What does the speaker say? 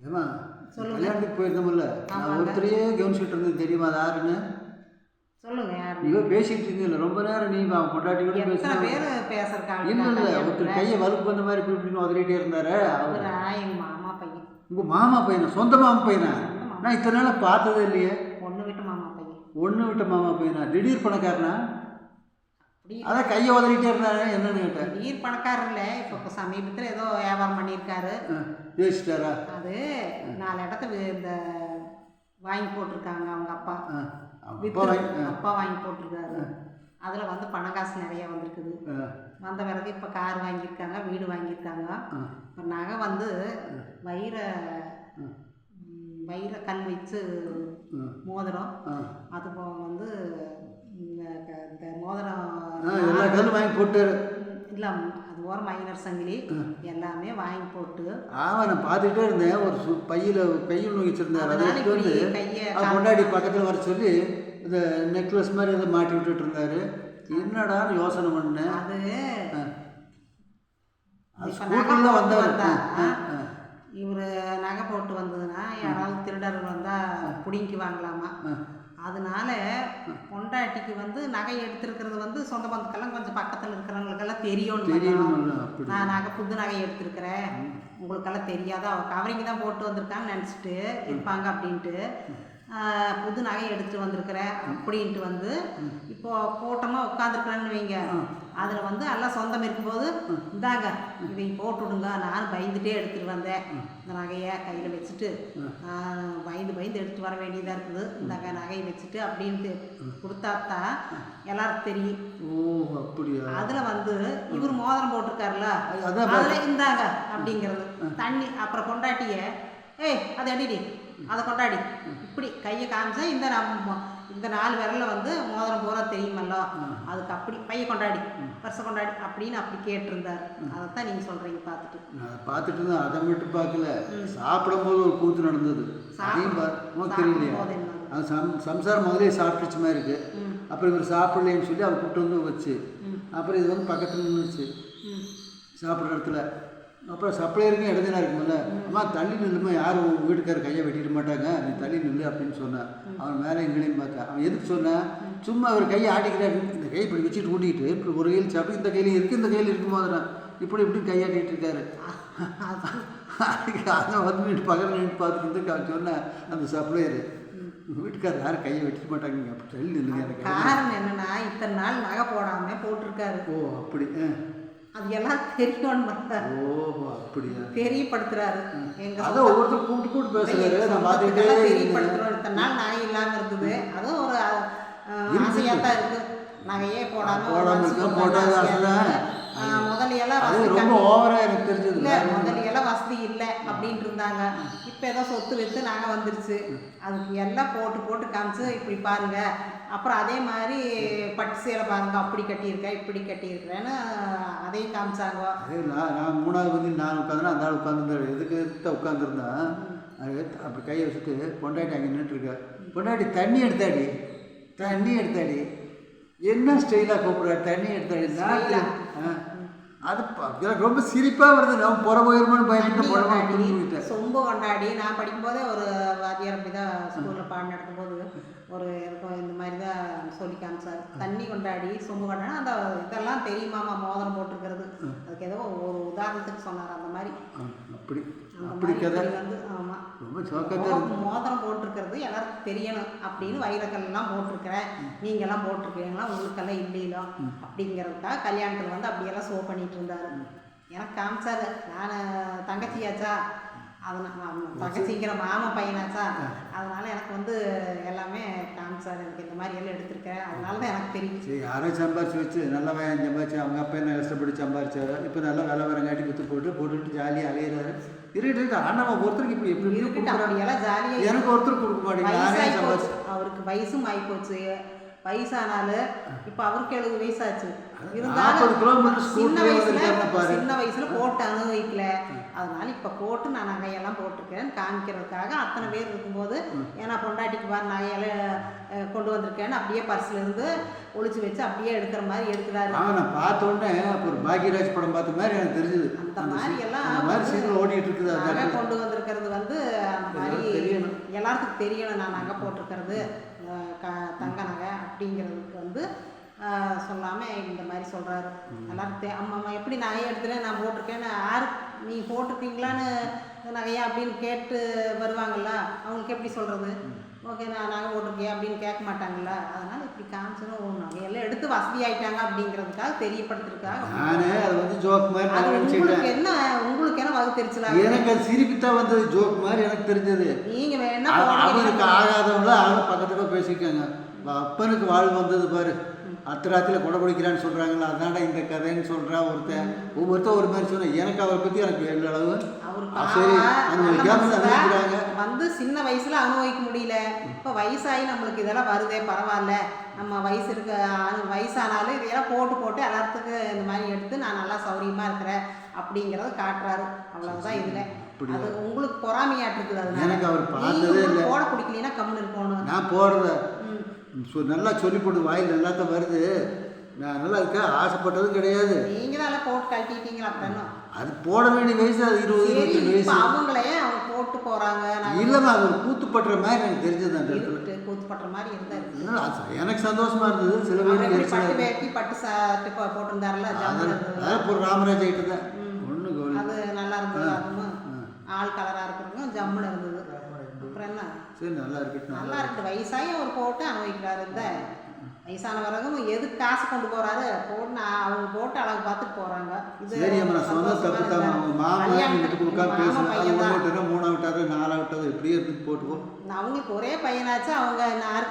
ஏமா சொல்லுங்க. கல்யாணத்துக்கு போயிருந்தோம்ல. நான். ஒருத்தரையே கவனிச்சுட்டு இருந்தேன். தெரியுமா அது யாருன்னு? சொல்லுங்க யாரு நீங்க பேசிட்டு இருந்தீங்கல்ல ரொம்ப நேரம் நீ பொண்டாட்டி கூட பேசுற பேர் பேசுறக்காங்க இல்ல இல்ல. ஒருத்தர் கையை வலுப்பு வந்த மாதிரி இப்படி இப்படின்னு உதறிட்டே இருந்தாரு அவர். எங்க மாமா பையன். உங்க மாமா பையனா? சொந்த மாமா பையனா? நான் இத்தனை நாளா பார்த்ததே இல்லையே. பொண்ணு விட்டு மாமா பையன். ஒண்ணு விட்ட மாமா பையனா? திடீர் பணக்காரனா? அதான் கையை உதறிட்டே இருந்தாரு என்னன்னு கேட்டேன். திடீர் பணக்காரர் இல்லை. இப்போ சமீபத்தில் ஏதோ வியாபாரம் பண்ணியிருக்காரு. ஜெயிச்சிட்டாரா அது நாலு இடத்த இந்த வாங்கி போட்டிருக்காங்க அவங்க அப்பா. அப்பா வாங்கி- போட்டிருக்காரு. அதில் வந்து பண காசு நிறைய வந்திருக்குது. வந்த பிறகு இப்போ கார் வாங்கியிருக்காங்க வீடு வாங்கியிருக்காங்க. இப்போ நகை வந்து வைர வைர கல் வச்சு. மோதிரம். அது எல்லா கல்லும் வாங்கி போட்டாரு இல்லை அது ஓர மைனர் சங்கிலி. எல்லாமே வாங்கி போட்டு. ஆமா நான் பார்த்துட்டே இருந்தேன். ஒரு சு பையில கையில் நோய் வச்சிருந்தாரு. அதை எடுத்து வந்து கொண்டாடி பக்கத்தில் வர சொல்லி இந்த நெக்லஸ் மாதிரி அதை மாட்டி விட்டுட்டு இருந்தாரு. என்னடான்னு யோசனை பண்ணேன். அது ஆ. அது இப்ப ஸ்கூட்டர்ல நகை வந்தாரு போட்டு வந்தா, ஆ, ஆ. இவர் நகை போட்டு வந்ததுன்னா யாராவது திருடர்கள் வந்தால் பிடிங்கி வாங்கலாமா அதனால பொண்டாட்டிக்கு வந்து நகை எடுத்திருக்கிறது வந்து சொந்த பந்தக்கெல்லாம் கொஞ்சம் பக்கத்தில் இருக்கிறவங்களுக்கெல்லாம் தெரியும் நான் நகை புது நகை எடுத்திருக்கிறேன். உங்களுக்கெல்லாம் தெரியாத. அவ கவரிங் தான் போட்டு வந்திருக்கான்னு நினச்சிட்டு இருப்பாங்க அப்படின்ட்டு. புது நகை எடுத்துட்டு வந்திருக்கிறேன் அப்படின்ட்டு வந்து இப்போ கூட்டமாக உட்காந்துருக்குறேன்னு வைங்க. அதில் வந்து எல்லாம் சொந்தம் இருக்கும்போது இந்தாங்க இதை போட்டு விடுங்க நான் பயந்துட்டே எடுத்துட்டு வந்தேன். இந்த நகையை கையில் வச்சுட்டு பயந்து பயந்து எடுத்து வர வேண்டியதாக இருக்குது. இந்த நகையை வச்சுட்டு அப்படின்ட்டு கொடுத்தாத்தான் எல்லாருக்கும் தெரியும். ஓ அப்படியா? அதுல வந்து இவர் மோதிரம் போட்டிருக்காருல்ல? அதுல இந்தாங்க அப்படிங்கிறது. தண்ணி அப்புறம் கொண்டாட்டிய ஏய் அதை அடிடி அதை கொண்டாடி. இப்படி கையை காமிச்சா இந்த நம்ம இந்த நாலு விரல்ல வந்து மோதிரம் பூரா தெரியுமல்ல? அதுக்கு அப்படி பைய கொண்டாடி வருஷம் கொண்டாடி அப்படின்னு அப்படி கேட்டிருந்தார். அதைத்தான் நீங்க சொல்றீங்க பார்த்துட்டு. நான் பார்த்துட்டு தான் அதை மட்டும் பார்க்கல. சாப்பிடும்போது ஒரு கூத்து நடந்தது. அதையும் தெரியலையா? அது சம் சம்சாரம் முதலே சாப்பிட்டுச்சு மாதிரி இருக்கு. அப்புறம் இவர் சாப்பிடலைன்னு சொல்லி அவர் கூப்பிட்டு வந்து வச்சு. அப்புறம் இது வந்து பக்கத்தில் நின்றுச்சு. சாப்பிட்ற இடத்துல. அப்புறம் சப்ளையருக்கும் இடத்துல இருக்கும்ல அம்மா தள்ளி நில்லுமா? யாரும் உங்கள் வீட்டுக்காரர் கையை வெட்டிட மாட்டாங்க? நீ தள்ளி நில்லு அப்படின்னு சொன்னான் அவன் மேலே எங்களையும் பார்த்தா. அவன் எதுக்கு சொன்னான் சும்மா அவர் கையை ஆட்டிக்கிறாரு. இந்த கை இப்படி வச்சுட்டு ஊட்டிக்கிட்டு இப்படி ஒரு கையில் சாப்பிட்டு இந்த கையில் இருக்கு இந்த கையில் இருக்கும் போதுனா இப்படி இப்படி கையாட்டிட்டு இருக்காரு. அதை வந்து நின்று பகல் நின்று பார்த்துட்டு அவன் சொன்னான் அந்த சப்ளையரு வீட்டுக்காரர் யாரும் கையை வெட்டிட மாட்டாங்க அப்படி தள்ளி நில்லுங்க காரணம் என்னன்னா இத்தனை நாள் நகை போடாம போட்டிருக்காரு. ஓ அப்படி. ஆ. அது எல்லாம் ஓஹோ அப்படியா? தெரியப்படுத்துறாரு. எங்க அதான் ஒவ்வொருத்தர் கூப்பிட்டு கூப்பிட்டு பேசுறாரு நான் பார்த்துக்கிட்டே. தெரியப்படுத்துறோம். இத்தனை நாள் நகை இல்லாம இருக்குது. அதுவும் ஒரு ஆசையா தான் இருக்கு. நகையே போடாம ஒரு போடாம மனசுக்கு இருக்க, ஒரு போட்டாதான் ஆசையா ஆசைதான். இருக்கு. ஆஹ் முதலியெல்லாம் அது வசதி ரொம்ப கம்மி. ஓவரா எனக்கு தெரிஞ்சது. இல்ல முதலியெல்லாம் வசதி இல்லை அப்படின்ட்டு இருந்தாங்க. இப்போ ஏதோ சொத்து வித்து நகை வந்துருச்சு. அதுக்கு எல்லாம் போட்டு போட்டு காமிச்சு இப்படி பாருங்க. அப்புறம் அதே மாதிரி பட்டு சேலை பாருங்க அப்படி கட்டியிருக்கேன் இப்படி கட்டியிருக்கிறேன்னு அதையும் காமிச்சாங்க. அதே நான் நான் மூணாவது வந்து நான் உட்காந்துனா அந்த ஆள் உட்காந்துருந்தாரு எதுக்கு எதுக்கு உட்காந்துருந்தான் அது அப்படி கையை வச்சுட்டு பொண்டாட்டி அங்கே நின்றுட்டுருக்க பொண்டாட்டி தண்ணி எடுத்தாடி? தண்ணி எடுத்தாடி? என்ன ஸ்டைலாக கூப்பிடுறாரு? தண்ணி எடுத்தாடி? ஆ. அது எனக்கு ரொம்ப சிரிப்பாக வருது. நான் புற போயிருமான்னு புறமா? கொண்டாடி புரிஞ்சுக்கிட்டேன் சொம்பு கொண்டாடி நான் படிக்கும்போதே ஒரு வாத்தியார் அப்படி தான் ஸ்கூலில் பாடம் நடக்கும்போது ஒரு இருக்கும். இந்த மாதிரி தான் சொல்லி காமிச்சார். தண்ணி கொண்டாடி சொம்பு கொண்டாடி. அந்த இதெல்லாம் தெரியுமாமா மோதிரம் போட்டிருக்கிறது. அதுக்கு ஏதோ ஒரு உதாரணத்துக்கு சொன்னார். அந்த மாதிரி. அப்படி. அப்படி கதை. வந்து ஆமாம் ரொம்ப மோதிரம் போட்டிருக்கிறது தெரியணும் அப்படின்னு வைரக்கல் எல்லாம் போட்டிருக்கிறேன். நீங்கெல்லாம் போட்டிருக்கீங்களா உங்களுக்கெல்லாம் இல்லையிலோ அப்படிங்கிறதுக்காக கல்யாணத்தில் வந்து அப்படியெல்லாம் ஷோ பண்ணிட்டு இருந்தாரு. எனக்கு காமிச்சாரு. நான் தங்கச்சியாச்சா அதனால் தங்கச்சிங்கிற மாமா பையனாச்சா? அதனால எனக்கு வந்து எல்லாமே காமிச்சாரு எனக்கு இந்த மாதிரி எல்லாம் எடுத்திருக்கேன் அதனால தான் எனக்கு தெரியும். சரி யாரோ சம்பாரிச்சு வச்சு நல்லா வயன் சம்பாரிச்சு அவங்க அப்பா என்ன கஷ்டப்பட்டு சம்பாரிச்சாரு இப்போ நல்லா வேலை வரங்காட்டி வித்து போட்டு போட்டுட்டு ஜாலியாக அலையிறாரு. இருக்கு இருக்கு ஆனால் ஒருத்தருக்கு இப்படி எப்படி இப்படி இருக்கட்டும் அப்படியெல்லாம் ஜாலியாக எனக்கு ஒருத்தர் கொடுக்க மாட்டேங்க நானே வயசாகி சம்பாரிச்சு போச்சு. அவருக்கு வயசும் ஆகி போச்சு. வயசானாலும் இப்போ அவருக்கு எழுபது வயசாச்சு. கிலோமீட்டர் சின்ன வயசுல. சின்ன வயசுல போட்டு அனுபவிக்கல. அதனால இப்போ போட்டு நான் நகையெல்லாம் போட்டிருக்கேன்னு காமிக்கிறதுக்காக அத்தனை பேர் இருக்கும்போது ஏன்னா பொண்டாட்டிக்கு பாரு நகையெல்லாம் கொண்டு வந்திருக்கேன்னு அப்படியே பர்ஸ்ல இருந்து ஒளிச்சு வச்சு அப்படியே எடுக்கிற மாதிரி எடுக்கிறாரு. நான் பார்த்த உடனே அப்போ ஒரு பாக்யராஜ் படம் பார்த்த மாதிரி எனக்கு தெரிஞ்சுது. அந்த மாதிரி எல்லாம் அந்த மாதிரி சீக்கிரம் ஓடிட்டு இருக்குது நகை. கொண்டு வந்திருக்கிறது வந்து அந்த மாதிரி. எல்லாத்துக்கும் தெரியணும் நான் நகை போட்டிருக்கிறது. க- தங்க நகை அப்படிங்கிறதுக்கு வந்து அஹ், சொல்லாம இந்த மாதிரி சொல்றாரு. எல்லாரும் தே- அம்மா எப்படி நகையை எடுத்துட்டு நான் போட்டிருக்கேன்னு யாரு நீ போட்டிருக்கீங்களான்னு நகையா அப்படின்னு கேட்டு வருவாங்கல்ல அவங்களுக்கு எப்படி சொல்றது? ஓகே நான் நகை போட்டிருக்கேன் அப்படின்னு கேட்க மாட்டாங்கல்ல? அதனால இப்படி காமிச்சதும் நகையெல்லாம் எடுத்து வசதி ஆயிட்டாங்க அப்படிங்கிறதுக்காக தெரியப்படுத்துறதுக்காக நானே அது வந்து ஜோக் மாதிரி அது உங்களுக்கு என்ன உங்களுக்கு என்ன வகுத்தெரிச்சலா எனக்கு அது சிரிப்பு தான் வந்தது. ஜோக் மாதிரி எனக்கு தெரிஞ்சது. நீங்க வேணா. அவனுக்கு ஆகாதவங்கள அவங்க பக்கத்துல பேசிக்கோங்க அப்பனுக்கு வாழ் வந்தது பாரு. அர்த்தராத்திரியில் கொடை பிடிக்கிறான்னு சொல்கிறாங்களா அதான்டா இந்த கதைன்னு சொல்கிறான் ஒருத்தன். ஒவ்வொருத்தன் ஒரு மாதிரி சொன்னேன் எனக்கு அவரை பற்றி எனக்கு எந்த அளவு சரி அனுபவிக்கிறாங்க. வந்து சின்ன வயசுல அனுபவிக்க முடியல. இப்போ வயசாகி நம்மளுக்கு இதெல்லாம் வருதே பரவாயில்ல. நம்ம வயசு இருக்க வயசானாலும் இதையெல்லாம் போட்டு போட்டு எல்லாத்துக்கும் இந்த மாதிரி எடுத்து நான் நல்லா சௌரியமா இருக்கிறேன் அப்படிங்கிறத காட்டுறாரு. அவ்வளவுதான் இதுல. அது உங்களுக்கு பொறாமையாட்டு இருக்குது அதனால. எனக்கு அவர் பார்த்ததே இல்லை. போட பிடிக்கலன்னா கம்முன்னு இருக்கணும். நான் போகிறத சொ நல்லா சொல்லி போட்டு வாயில் நல்லா தான் வருது. நான் நல்லா அதுக்காக ஆசைப்பட்டதும் கிடையாது. நீங்க தான் எல்லாம் போட்டு கழட்டிட்டீங்களா அப்புறம் என்ன? அது போட வேண்டிய வயசு அது இருபது இருபத்தஞ்சு வயசு. அவங்களே அவங்க போட்டு போறாங்க நான் இல்லைம்மா அது ஒரு கூத்து பட்டுற மாதிரி எனக்கு தெரிஞ்சது அந்த இடத்துல. இருந்துட்டு கூத்துப்பட்டுற மாதிரி இருந்தா இருக்கு. அதனால அது எனக்கு சந்தோஷமா இருந்தது சில எரிச்சலா பட்டு. வேட்டி பட்டு சாட்டு போட்டிருந்தாருல அதான் இப்போ ராமராஜ் கிட்ட தான் ஒன்று அது நல்லா இருந்தது அதுவும் ஆள் கலரா இருக்கிறதும் ஜம்முன்னு சரி நல்லா இருக்கட்டும் நல்லா இருக்கு. வயசாகி அவர் போட்டு அனுபவிக்கிறாரு இந்த வயசான பிறகும் எது காசு கொண்டு போறாரு? போட்டு அவங்க போட்டு அழகு பார்த்துட்டு போறாங்க. சரி நான் சொன்ன தப்பு தான். அவங்க மாமா வீட்டுக்கு உட்காந்து மாமா பேசுகிறேன் அது பையன் ஒன்று தான். விட்டுறேன் மூணாவது விட்டாரு நாலாவது விட்டாரு எப்படியே இருந்து போட்டுக்கோ. அவங்களுக்கு ஒரே பையனாச்சு அவங்க